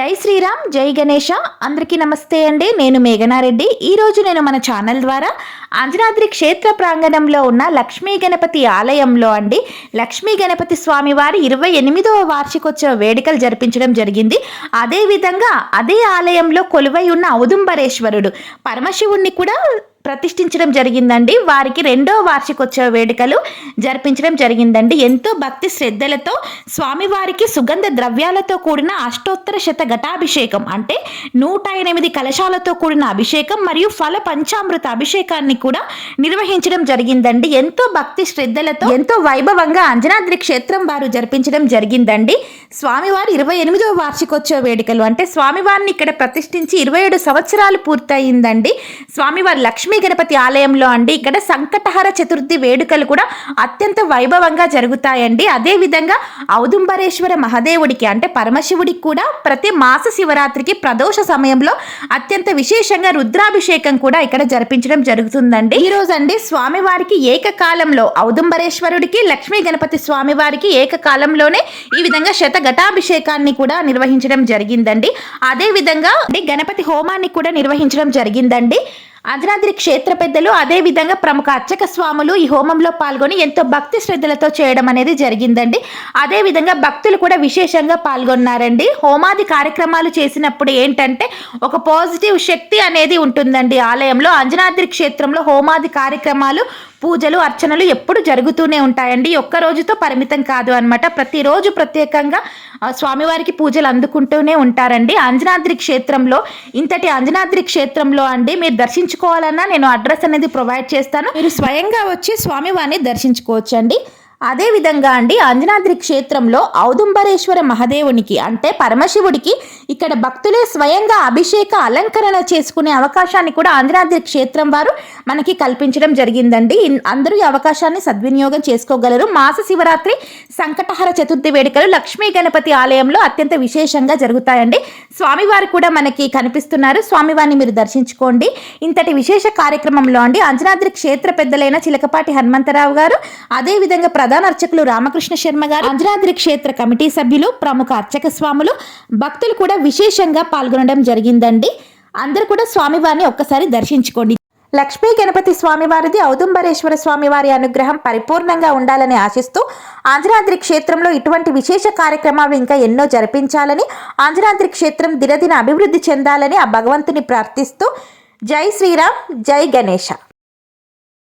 జై శ్రీరామ్ జై గణేష. అందరికీ నమస్తే అండి. నేను మేఘనారెడ్డి. ఈరోజు నేను మన ఛానల్ ద్వారా అంజనాద్రి క్షేత్ర ప్రాంగణంలో ఉన్న లక్ష్మీ గణపతి ఆలయంలో అండి లక్ష్మీ గణపతి స్వామి వారి ఇరవై ఎనిమిదవ వార్షికోత్సవ వేడుకలు జరిపించడం జరిగింది. అదేవిధంగా అదే ఆలయంలో కొలువై ఉన్న ఔదుంబరేశ్వరుడు పరమశివుణ్ణి కూడా ప్రతిష్ఠించడం జరిగిందండి. వారికి రెండో వార్షికోత్సవ వేడుకలు జరిపించడం జరిగిందండి. ఎంతో భక్తి శ్రద్ధలతో స్వామివారికి సుగంధ ద్రవ్యాలతో కూడిన అష్టోత్తర శత ఘటాభిషేకం అంటే నూట ఎనిమిది కలశాలతో కూడిన అభిషేకం మరియు ఫల పంచామృత అభిషేకాన్ని కూడా నిర్వహించడం జరిగిందండి. ఎంతో భక్తి శ్రద్ధలతో ఎంతో వైభవంగా అంజనాద్రి క్షేత్రం వారు జరిపించడం జరిగిందండి. స్వామివారి ఇరవై ఎనిమిదవ వార్షికోత్సవ వేడుకలు అంటే స్వామివారిని ఇక్కడ ప్రతిష్ఠించి ఇరవై ఏడు సంవత్సరాలు పూర్తయిందండి. స్వామివారి లక్ష్మీ గణపతి ఆలయంలో అండి ఇక్కడ సంకటహర చతుర్థి వేడుకలు కూడా అత్యంత వైభవంగా జరుగుతాయండి. అదేవిధంగా ఔదుంబరేశ్వర మహాదేవుడికి అంటే పరమశివుడికి కూడా ప్రతి మాస శివరాత్రికి ప్రదోష సమయంలో అత్యంత విశేషంగా రుద్రాభిషేకం కూడా ఇక్కడ జరిపించడం జరుగుతుందండి. ఈ రోజు అండి స్వామివారికి ఏకకాలంలో ఔదుంబరేశ్వరుడికి లక్ష్మీ గణపతి స్వామివారికి ఏకకాలంలోనే ఈ విధంగా శత ఘటాభిషేకాన్ని కూడా నిర్వహించడం జరిగిందండి. అదే విధంగా గణపతి హోమాన్ని కూడా నిర్వహించడం జరిగిందండి. అంజనాద్రి క్షేత్ర పెద్దలు అదే విధంగా ప్రముఖ అర్చక స్వాములు ఈ హోమంలో పాల్గొని ఎంతో భక్తి శ్రద్ధలతో చేయడం అనేది జరిగిందండి. అదే విధంగా భక్తులు కూడా విశేషంగా పాల్గొన్నారండి. హోమాది కార్యక్రమాలు చేసినప్పుడు ఏంటంటే ఒక పాజిటివ్ శక్తి అనేది ఉంటుందండి. ఆలయంలో అంజనాద్రి క్షేత్రంలో హోమాది కార్యక్రమాలు పూజలు అర్చనలు ఎప్పుడు జరుగుతూనే ఉంటాయండి. ఒక్క రోజుతో పరిమితం కాదు అనమాట ప్రతిరోజు ప్రత్యేకంగా స్వామివారికి పూజలు అందుకుంటూనే ఉంటారండి. అంజనాద్రి క్షేత్రంలో ఇంతటి అంజనాద్రి క్షేత్రంలో అండి మీరు దర్శించుకోవాలన్నా నేను అడ్రస్ అనేది ప్రొవైడ్ చేస్తాను. మీరు స్వయంగా వచ్చి స్వామివారిని దర్శించుకోవచ్చు అండి అదేవిధంగా అండి అంజనాద్రి క్షేత్రంలో ఔదుంబరేశ్వర మహాదేవునికి అంటే పరమశివుడికి ఇక్కడ భక్తులే స్వయంగా అభిషేక అలంకరణ చేసుకునే అవకాశాన్ని కూడా అంజనాద్రి క్షేత్రం వారు మనకి కల్పించడం జరిగిందండి. అందరూ ఈ అవకాశాన్ని సద్వినియోగం చేసుకోగలరు. మాస శివరాత్రి సంకటహర చతుర్థి వేడుకలు లక్ష్మీ గణపతి ఆలయంలో అత్యంత విశేషంగా జరుగుతాయండి. స్వామివారు కూడా మనకి కనిపిస్తున్నారు. స్వామివారిని మీరు దర్శించుకోండి. ఇంతటి విశేష కార్యక్రమంలో అండి అంజనాద్రి క్షేత్ర పెద్దలైన చిలకపాటి హనుమంతరావు గారు అదేవిధంగా ప్రధాన అర్చకులు రామకృష్ణ శర్మ గారు అంజనాద్రి క్షేత్ర కమిటీ సభ్యులు ప్రముఖ అర్చక స్వాములు. భక్తులు కూడా విశేషంగా పాల్గొనడం జరిగిందండి. అందరూ కూడా స్వామివారిని ఒక్కసారి దర్శించుకోండి. లక్ష్మీ గణపతి స్వామివారిది ఔదుంబరేశ్వర స్వామివారి అనుగ్రహం పరిపూర్ణంగా ఉండాలని ఆశిస్తూ ఆంజనాద్రి క్షేత్రంలో ఇటువంటి విశేష కార్యక్రమాలు ఇంకా ఎన్నో జరిపించాలని ఆంజనాద్రి క్షేత్రం దినదిన అభివృద్ధి చెందాలని ఆ భగవంతుని ప్రార్థిస్తూ జై శ్రీరామ్ జై గణేష.